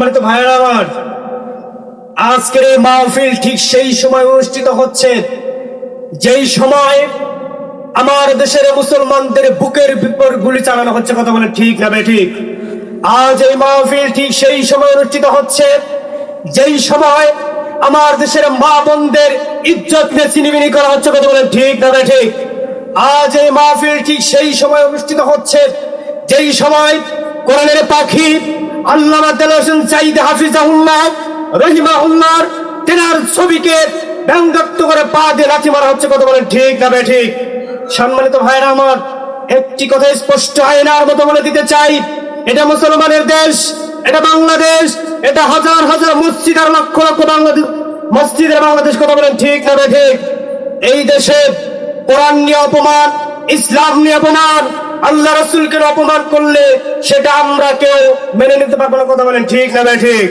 মানে তো ভাইরা আমার, আজকের এই মাহফিল ঠিক সেই সময় অনুষ্ঠিত হচ্ছে, যেই সময় আমার দেশের মুসলমানদের বুকের বিপর গুলি চালানো হচ্ছে, কথা বলে ঠিক না ঠিক? আজ এই মাহফিল ঠিক সেই সময় অনুষ্ঠিত হচ্ছে, যেই সময় আমার দেশের মা বোনদের ইজ্জত নিয়ে করা হচ্ছে, কথা বলে ঠিক না ঠিক? আজ এই মাহফিল ঠিক সেই সময় অনুষ্ঠিত হচ্ছে, যেই সময় কোরআনের পাখি আল্লামা দেল হোসেন সাইদ হাফিজাহুল্লাহ রহিমাহুল্লাহর তেনার ছবিকে ব্যঙ্গাত্ম করে পা দিয়ে লাথি মারা হচ্ছে, কথা বলেন ঠিক না ঠিক? সম্মানিত ভাইরা আমার, একটি কথা স্পষ্ট আয়নার মতো বলে দিতে চাই। এটা মুসলমানের দেশ, এটা বাংলাদেশ, এটা হাজার হাজার মসজিদ আর লক্ষ লক্ষ বাংলাদেশ, মসজিদের বাংলাদেশ, কথা বলেন ঠিক না ঠিক? এই দেশে কোরআন নিয়ে অপমান, ইসলাম নিয়ে অপমান আল্লাহ রসুলকে অপমান করলে সেটা আমরা কেউ মেনে নিতে পারব না, কথা বলেন ঠিক না ঠিক?